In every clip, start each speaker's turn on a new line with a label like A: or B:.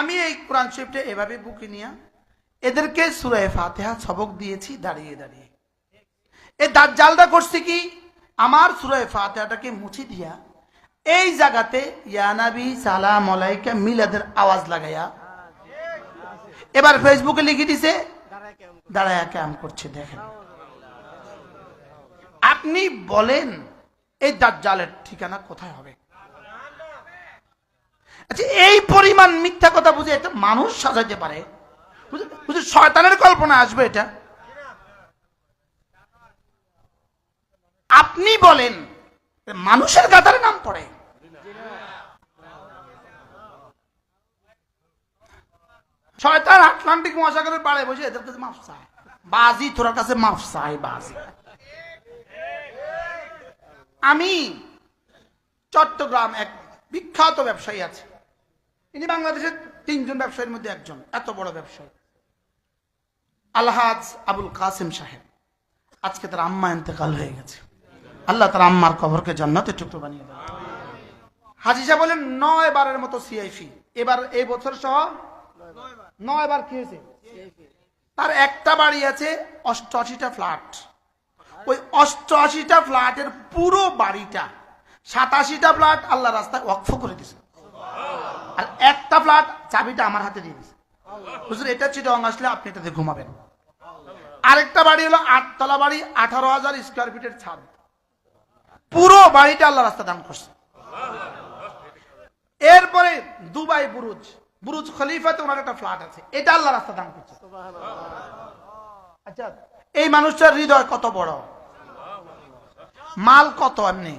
A: আমি এই কোরআন শরীফটা এভাবে বুকে নিয়ে এদেরকে সুরায় ফাতেহা সবক দিয়েছি, দাঁড়িয়ে দাঁড়িয়ে। এই দাজ্জালটা করছে কি? আমার সুরায় ফাতেহাটাকে মুছি দিয়া এই জায়গাতে ইয়ানাবি সালাম আলাইকা মিলাদের আওয়াজ লাগাইয়া এবার ফেসবুকে লিখে দিছে, দাঁড়ায় ক্যাম করছে, দেখেন। আপনি বলেন, এই দাজ্জালের ঠিকানা কোথায় হবে? আচ্ছা এই পরিমাণ মিথ্যা কথা বুঝে এটা মানুষ সাজাতে পারে? বুঝে- বুঝে শয়তানের কল্পনা আসবে এটা। আপনি বলেন, মানুষের কাতারে নাম পড়ে। শয়তান আটলান্টিক মহাসাগরের পাড়ে বসে এদের কাছে মাফ চায়। বাজি, তোর কাছে মাফ চাই বাজি। আমি চট্টগ্রাম এক বিখ্যাত ব্যবসায়ী আছে। ইনি বাংলাদেশের তিনজন ব্যবসায়ীর মধ্যে একজন, এত বড় ব্যবসায়ী। আলহাজ আবুল কাসিম সাহেব। আজকে তার আম্মা ইন্তেকাল হয়ে গেছে। আল্লাহ তার আম্মার কবরকে জান্নাতে টুকরো বানিয়ে দেয় হাজি সাহেব বলেন, নয় বারের মতো সিআইফি এবার এই বছর সহ নয় বার কি হয়েছে? তার একটা বাড়ি আছে, অষ্টআশিটা ফ্ল্যাট। ওই অষ্টআশিটা ফ্ল্যাটের পুরো বাড়িটা, সাতাশিটা ফ্ল্যাট আল্লাহ রাস্তায় ওয়াকফ করে আর একটা ফ্ল্যাট চাবিটা আমার হাতে দিয়ে দিছে। বুঝলেন এটা চিটং আসলে আপনি এটাতে ঘুমাবেন। আরেকটা বাড়ি হলো আটতলা বাড়ি, আঠারো হাজার স্কোয়ার ফিটের ছাদ। পুরো বাড়িটা আল্লাহ রাস্তা দান করছে। এরপরে দুবাই বুরুজ। বুরুজ খলিফাতে ওনার একটা ফ্ল্যাট আছে। এটা আল্লাহ রাস্তা দান করছে। আচ্ছা এই মানুষটার হৃদয় কত বড়? মাল কত এমনি?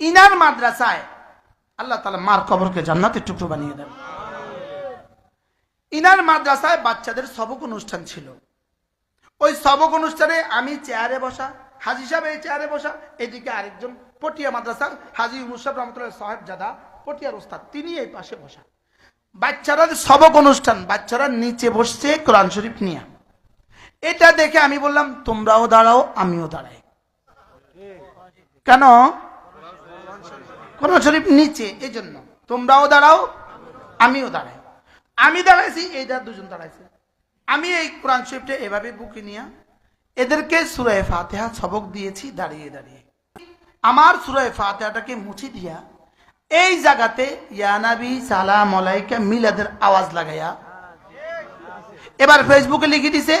A: ইনার মাদ্রাসায় আল্লাহ তালা মার কবরকে জান্নাতের টুকরো বানিয়ে দেন। ইনার মাদ্রাসায় বাচ্চাদের সবক অনুষ্ঠান ছিল। ওই সবক অনুষ্ঠানে আমি চেয়ারে বসা, হাজি সাহেব এই চেয়ারে বসা, এদিকে আরেকজন পটিয়া মাদ্রাসার হাজি মুসাফ রহমতুল্লাহ সাহেব জাদা পটিয়ার ওস্তাদ, তিনি এই পাশে বসা। বাচ্চারা সবক অনুষ্ঠান, বাচ্চারা নিচে বসছে কোরআন শরীফ নিয়ে। এটা দেখে আমি বললাম, তোমরাও দাঁড়াও, আমিও দাঁড়াই। কেন? কোরআন শরীফ নিচে এই জন্য তোমরাও দাঁড়াও, আমিও দাঁড়াই। আমি দাঁড়াইছি, এই এইটা দুজন দাঁড়াইছে। আমি এই কোরআন শরীফটা এভাবে বুকে নিয়ে এদেরকে সুরায় ফাতেহা সবক দিয়েছি, দাঁড়িয়ে দাঁড়িয়ে। আমার সুরায় ফাতেহাটাকে মুছে দিয়া এই জায়গাতে ইয়ানাবি সালাম আলাইকা, মিলাদের আওয়াজ লাগাইয়া এবার ফেসবুকে লিখে দিছে,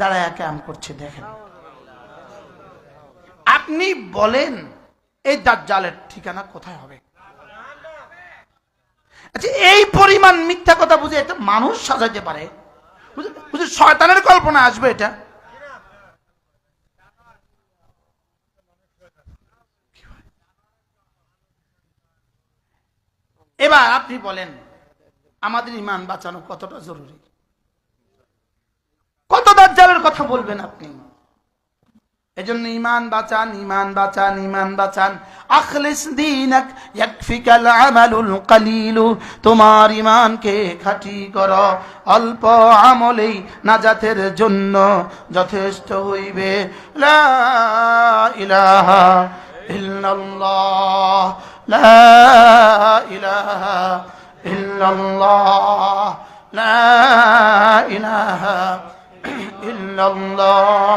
A: দাঁড়ায় ক্যাম করছে, দেখেন। আপনি বলেন এই দাজ্জালের ঠিকানা কোথায় হবে? আচ্ছা এই পরিমাণ মিথ্যা কথা বুঝে একটা মানুষ সাজাতে পারে? বুঝে শয়তানের কল্পনা আসবে এটা? এবার আপনি বলেন, আমাদের ইমান বাঁচানো কতটা জরুরি? কত দাজ্জালের কথা বলবেন আপনি? এজন্য ইমান বাঁচান ইমান বাঁচান ইমান বাঁচান। আখলিস দিনাক, ইয়াকফিকাল আমালুল কালিলু। তোমার ইমানকে খাঁটি করো, অল্প আমলেই নাজাতের জন্য যথেষ্ট হইবে। লা ইলাহা ইল্লাল্লাহ, লা ইলাহা ইল্লাল্লাহ, লা ইলাহা ইল্লাল্লাহ।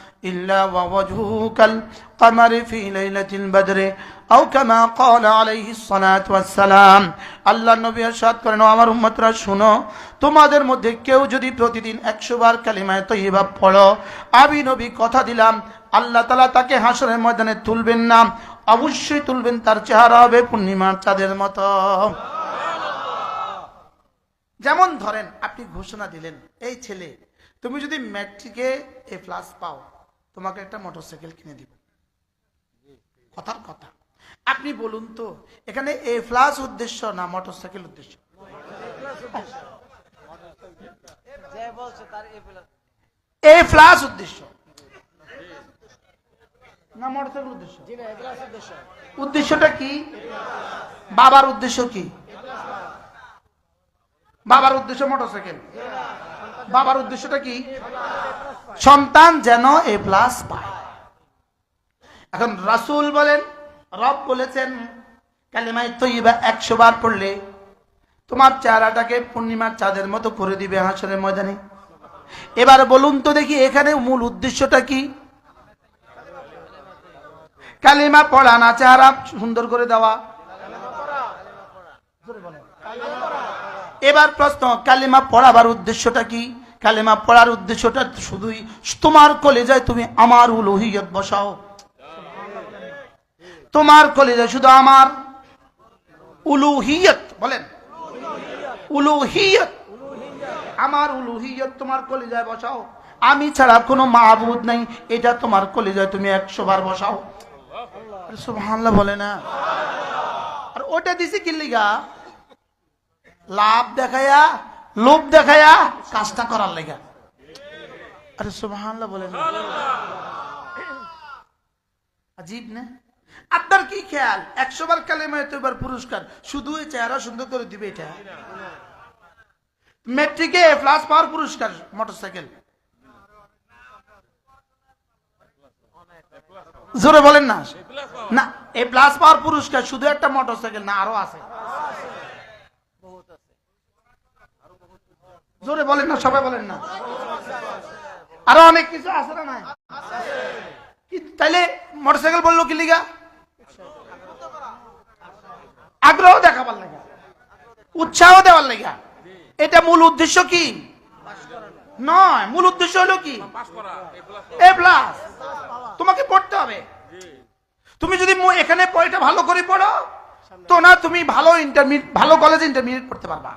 A: إلا ووجهه كالقمر في ليلة البدر أو كما قال عليه الصلاة والسلام আল্লাহ নবী ارشاد করেন "ও আমার উম্মতরা শুনো তোমাদের মধ্যে কেউ যদি প্রতিদিন একশো বার কালিমায় তৈবা পড়ো আমি নবী কথা দিলাম আল্লাহ তালা তাকে হাসরের ময়দানে তুলবেন না অবশ্যই তুলবেন তার চেহারা হবে পূর্ণিমার চাঁদের মতো যেমন ধরেন আপনি ঘোষণা দিলেন এই ছেলে তুমি যদি ম্যাট্রিকে এ প্লাস পাও তোমাকে একটা মোটরসাইকেল কিনে দিব। কথার কথা। আপনি বলুন তো এখানে এ প্লাস উদ্দেশ্য না মোটরসাইকেল উদ্দেশ্য?
B: এ প্লাস
A: উদ্দেশ্য। না মোটরসাইকেল উদ্দেশ্য। উদ্দেশ্যটা কি? বাবার উদ্দেশ্য কি? বাবার উদ্দেশ্য মোটরসাইকেল। বাবার উদ্দেশ্যটা কি? সন্তান যেন এ প্লাস পায়। এখন রাসূল বলেন, রব বলেছেন কালিমাই তৈবা একশো বার পড়লে তোমার চেহারাটাকে পূর্ণিমার চাঁদের মতো করে দিবে হাসরের ময়দানে। এবার বলুন তো দেখি এখানে মূল উদ্দেশ্যটা কি? কালিমা পড়া না চেহারা সুন্দর করে দেওয়া? এবার প্রশ্ন, কালিমা পড়াবার উদ্দেশ্যটা কি? কালিমা পড়ার উদ্দেশ্যটা শুধুই তোমার কলেজায় তুমি আমার উলুহিয়ত বসাও। তোমার কলেজায় শুধু আমার উলুহিয়ত, বলেন। উলুহিয়ত। আমার উলুহিয়ত তোমার কলেজায় বসাও। আমি ছাড়া কোনো মাহবুদ নাই, এটা তোমার কলেজায় তুমি একশো বার বসাও। সুবহানাল্লাহ বলে না। আর ওটা দিছি কি লিগা? লাভ দেখায়া লোভ দেখায়া কাজটা করার লেগা। আরে সুবহানাল্লাহ বলেন আজীব না? আপনার কি খেয়াল? একশো বার কালেমায় তো এবার পুরস্কার। শুধু এই চেহারা সুন্দর করে দিবে এটা। মেট্রিকে প্লাস পাওয়ার পুরস্কার মোটরসাইকেল জোরে বলেন না। না এই প্লাস পাওয়ার পুরস্কার, শুধু একটা মোটরসাইকেল না, আরও আছে
B: বহুত আছে
A: জোরে বলেন না, সবাই বলেন না। আরও অনেক কিছু আছে না নাই? তাইলে মোটরসাইকেল বলল কি লিগা? আগ্রহ দেখাবার লাগা। উৎসাহ দেওয়ার লাগা। এটা মূল উদ্দেশ্য কি? নয়, মূল উদ্দেশ্য হলো কি? এ প্লাস তোমাকে পড়তে হবে। তুমি যদি এখানে পড়াটা ভালো করে পড়ো, তো না তুমি ভালো ইন্টারমিডিয়েট ভালো কলেজে ইন্টারমিডিয়েট পড়তে পারবা।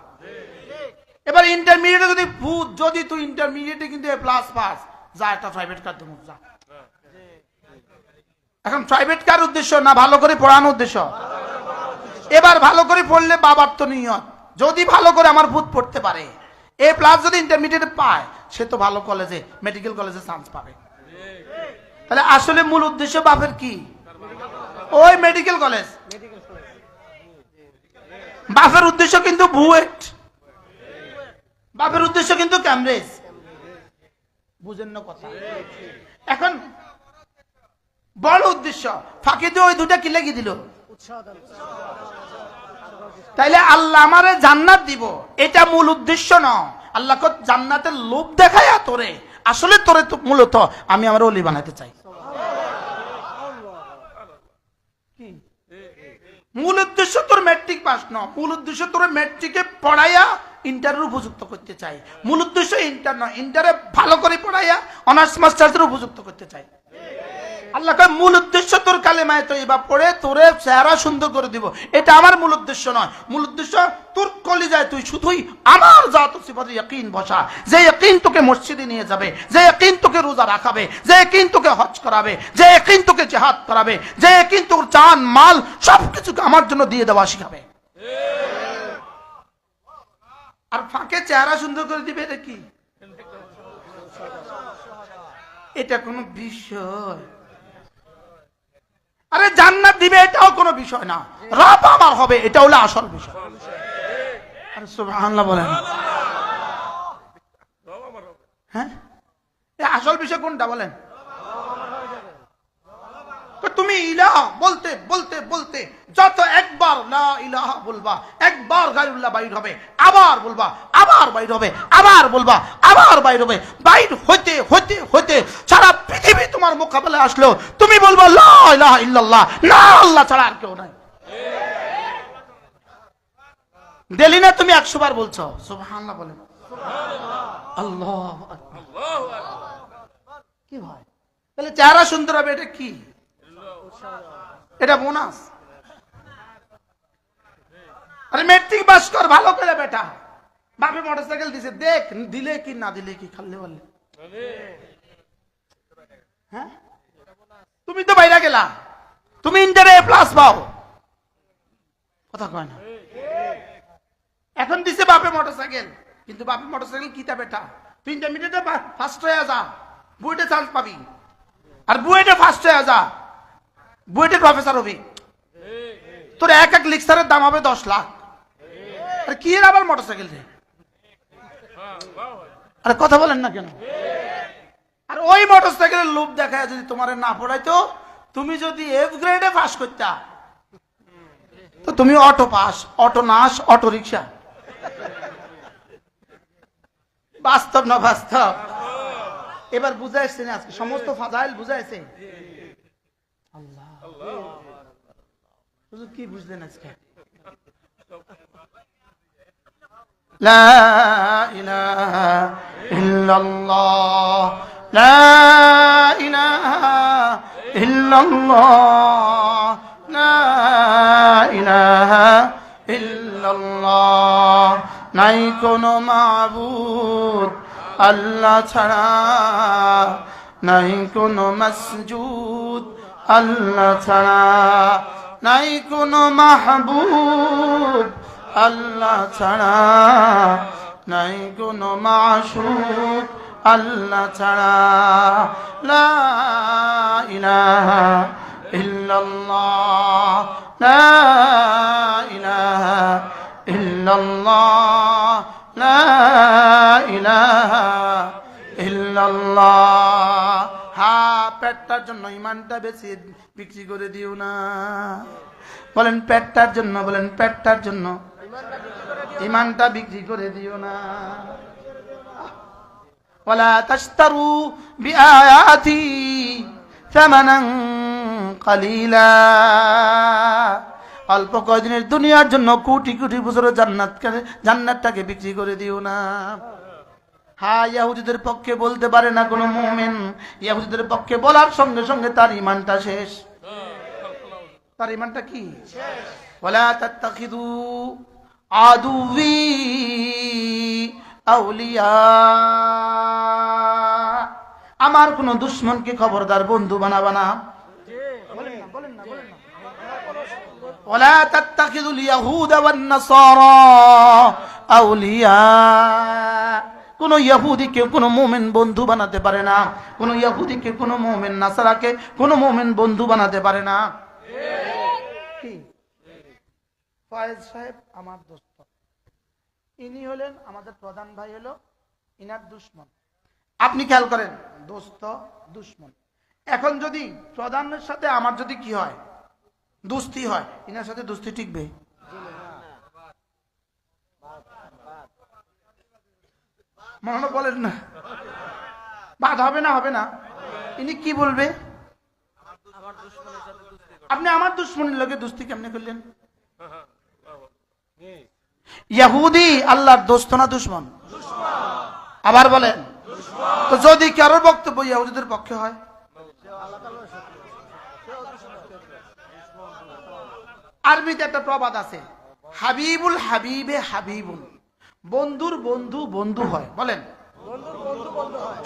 A: এবার ইন্টারমিডিয়েটে যদি ভূত, যদি তুই ইন্টারমিডিয়েটে কিন্তু এ প্লাস পাস যা একটা প্রাইভেট কার দেবো, যা। এখন প্রাইভেট কার উদ্দেশ্য? না ভালো করে পড়ানোর উদ্দেশ্য? এবার ভালো করে পড়লে বাবার তো নিয়ত। যদি ভালো করে আমার ভূত পড়তে পারে এ প্লাস যদি ইন্টারমিডিয়েট পায়, সে তো ভালো কলেজে মেডিকেল কলেজে চান্স পাবে। তাহলে আসলে মূল উদ্দেশ্য বাপের কি? ওই মেডিকেল কলেজ বাপের উদ্দেশ্য কিন্তু বুয়েট বাপের উদ্দেশ্য কিন্তু ক্যামব্রিজ বুঝেন না কথা। এখন বড় উদ্দেশ্য। ফাঁকি দিয়ে ওই দুটা কি লেগে দিল? তাইলে আল্লাহ আমারে জান্নাত দিব। এটা মূল উদ্দেশ্য ন। আল্লাহ জান্নাতের লোভ দেখায় তোরে। আসলে তোরে মূলত আমি আমার অলি বানাতে চাই। মূল উদ্দেশ্য তোর ম্যাট্রিক পাস ন। মূল উদ্দেশ্য তোর ম্যাট্রিকে পড়াইয়া ইন্টারের উপযুক্ত করতে চাই। মূল উদ্দেশ্য ইন্টার নয়। ইন্টারে ভালো করে পড়াইয়া অনার্স মাস্টার্সের উপযুক্ত করতে চাই। আল্লাহ কয়, মূল উদ্দেশ্য তোর কালেমায় তো এবার পড়ে, তোরে চেহারা সুন্দর করে দিব। এটা আমার মূল উদ্দেশ্য নয়। মূল উদ্দেশ্য, তোর কলি যায় তুই শুধুই আমার জাত সিফাতে ইয়াকিন বসা। যে ইয়াকিন তোকে মসজিদে নিয়ে যাবে, যে ইয়াকিন তোকে রোজা রাখাবে, যে ইয়াকিন তোকে হজ করাবে, যে ইয়াকিন তোকে জেহাদ করাবে, যে ইয়াকিন তোর জান, মাল সবকিছুকে আমার জন্য দিয়ে দেওয়া শিখাবে। আর ফাঁকে চেহারা সুন্দর করে দিবে এটা কি? এটা কোনো বিষয়। আরে জান্নাত দিবে এটাও কোনো বিষয় না। রব আমার হবে এটা হলো আসল বিষয়। আরে সুবহানাল্লাহ বলেন। হ্যাঁ? এ আসল বিষয় কোনটা বলেন? তুমি ইলাহ বলতে বলতে বলতে যত একবার লা ইলাহা বলবা একবার গায়রুল্লাহ বাইর হবে আবার বলবা আবার বাইর হবে আবার বলবা আবার বাইর হবে বাইর হইতে হইতে হইতে সারা পৃথিবী তোমার মোকাবেলায় আসলো। তুমি বলবা লা ইলাহা ইল্লাল্লাহ না আল্লাহ ছাড়া আর কেউ নাই। দিলি না তুমি একশো বার বলছো? সুবহানাল্লাহ বলেন। আল্লাহ কি ভাই? তাহলে চেহারা সুন্দর হবে এটা কি? এটা বোনাস। আরে মেট্রিক পাস কর, ভালো করে বেটা। বাপে মোটরসাইকেল দিছে, দেখ, দিলে কি, না দিলে কি, খাল্লে বললে। হ্যাঁ? তুমি তো বাইরে গেলা। তুমি ইন্টারে প্লাস পাও। কথা কয় না। এখন দিছে বাপে মোটরসাইকেল কিন্তু বাপে মোটরসাইকেল কিতা বেটা? তুই ইন্টারমিডিয়েটে ফার্স্ট হয়ে যা। বুয়েটে চান্স পাবি। আর বুয়েটে ফার্স্ট হয়ে যা। বুয়েটে প্রফেসর হবি তোর এক এক লিক্সারের দাম হবে দশ লাখ। আর কি এর আবার মোটরসাইকেল রে? আরে কথা বলেন না কেন? আর ওই মোটরসাইকেলের লোভ দেখায় যদি তোমার না পড়াইতো, তুমি যদি এফ গ্রেডে পাস করতা, তো তুমি অটো পাস অটো নাস অটো রিক্সা বাস্তব না বাস্তব? এবার বুঝাইছে না, আজকে সমস্ত ফাজাইল বুঝাইছে। হুজুর কি বুঝলেন আজকে لا إله إلا الله لا إله إلا الله لا إله إلا الله নাই কোনো মাবুদ আল্লাহ ছাড়া নাই কোনো মসজুদ আল্লাহ ছাড়া নাই কোনো মাহবুব আল্লাহ ছাড়া। নাই কোনো মাসুক আল্লাহ ছাড়া। লা ইলাহা ইল্লাল্লাহ। হা, পেটটার জন্য ইমানটা বেশি বিক্রি করে দিও না। বলেন, পেটটার জন্য, বলেন, পেটটার জন্য ইমানটা বিক্রি করে দিও না। ওলা তাস্তারু বিআয়াতি সামানান কালিলা। অল্প কয়দিনের দুনিয়ার জন্য কোটি কোটি বছর জান্নাত জান্নাতটাকে বিক্রি করে দিও না। হ্যাঁ ইয়াহুদিদের পক্ষে বলতে পারে না কোনো মোমেন। ইয়াহুদিদের পক্ষে বলার সঙ্গে সঙ্গে তার ইমানটা শেষ। তার ইমানটা কি? ওলা তাত্তাখিদু আদুবি আউলিয়া। আমার কোন দুশ্মনকে খবরদার বন্ধু বানাবা না। ওলা তাত্তাখিদুল ইয়াহুদ ওয়ান নাসারা আউলিয়া। কোনো ইয়াহুদিকে কোনো মোমেন বন্ধু বানাতে পারে না। কোনো ইয়াহুদিকে কোনো মোমেন নাসারাকে কোনো মোমেন বন্ধু বানাতে পারে না। ফয়েজ সাহেব আমার দোস্ত। ইনি হলেন আমাদের প্রধান ভাই হলো ইনার দুশ্মন। আপনি খেয়াল করেন। দোস্ত দুশ্মন। এখন যদি প্রধানের সাথে আমার যদি কি হয়? দুস্তি হয়। ইনার সাথে দুস্তি টিকবে। মনে বলেন না। বাদ হবে না হবে না। ইনি কি বলবে? আপনি আমার দুশ্মনের লোকে দুস্তি কেমনে করলেন? ইয়াহুদি, আল্লাহর দোস্ত না দুশ্মন? আবার বলেন, তো যদি কারোর বক্তব্য ইয়াহুদিদের পক্ষে হয়? আরবিতে একটা প্রবাদ আছে, হাবিবুল হাবিবে হাবিবুল বন্ধুর বন্ধু বন্ধু হয় বলেন।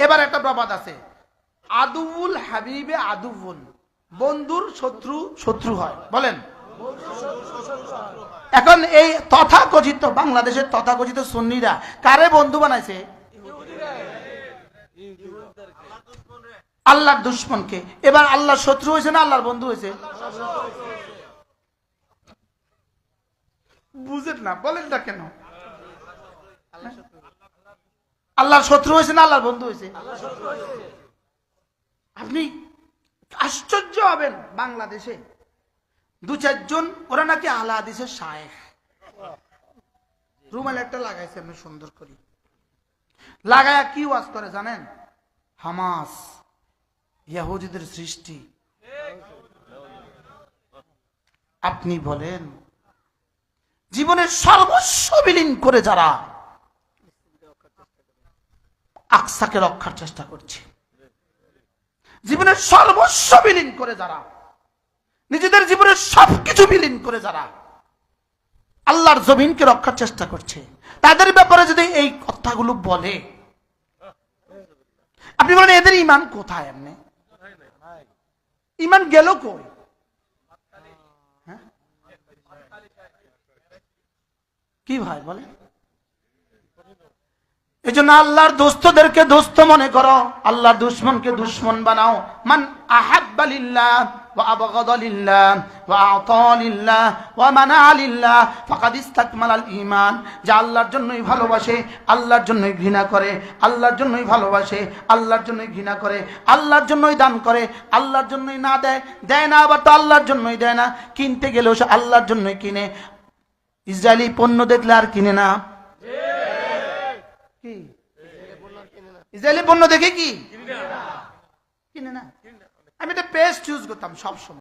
A: এবার একটা প্রবাদ আছে। আদুবুল হাবিবে আদুবুল বন্ধুর শত্রু শত্রু হয় বলেন। এখন এই তথাকথিত বাংলাদেশের তথাকথিত সুন্নিরা কারে বন্ধু বানাইছে? আল্লাহর দুশ্মনকে। এবার আল্লাহর শত্রু হয়েছে না আল্লাহর বন্ধু হয়েছে। বুঝেন না বলেন না কেন? আল্লাহর শত্রু হয়েছে না আল্লাহর বন্ধু হয়েছে আপনি আশ্চর্য হবেন বাংলাদেশে। দু চারজন ওরা নাকি আলা হাদিসের শায়েখ। রুমাল একটা লাগাইছে আমি সুন্দর করি। লাগায়া কি ওয়াজ করে জানেন? হামাস ইয়াহুদিদের সৃষ্টি। আপনি বলেন জীবনের সর্বস্ব বিলীন করে যারা আকসাকে রক্ষার চেষ্টা করছে। জীবনের সর্বস্ব বিলীন করে যারা, নিজেদের জীবনের সবকিছু বিলীন করে যারা, আল্লাহর জমিনকে রক্ষার চেষ্টা করছে। তাদের ব্যাপারে যদি এই কথাগুলো বলে, আপনি বলেন, এদের ইমান কোথায় এমনি? ইমান গেল কই? হ্যাঁ? কি ভাই বলেন? এই জন্য আল্লাহর দোস্তদেরকে দোস্ত মনে করো। আল্লাহর দুশ্মনকে দুশ্মন বানাও। মান আহাব্বা লিল্লাহ ওয়া আবগাদা লিল্লাহ ওয়া আতা লিল্লাহ ওয়া মানা লিল্লাহ ফাকাদ যা আল্লাহর জন্যই ভালোবাসে, আল্লাহর জন্যই ঘৃণা করে, আল্লাহর জন্যই ভালোবাসে, আল্লাহর জন্যই ঘৃণা করে, আল্লাহর জন্যই দান করে, আল্লাহর জন্যই না দেয় দেয় না আবার তো আল্লাহর জন্যই দেয় না। কিনতে গেলেও সে আল্লাহর জন্যই কিনে। ইসরায়েলি পণ্য দেখলে আর কিনে না। কি? ইসরায়েলি পণ্য দেখে কি? কিনে না। আমি এটা পেস্ট ইউজ করতাম সবসময়।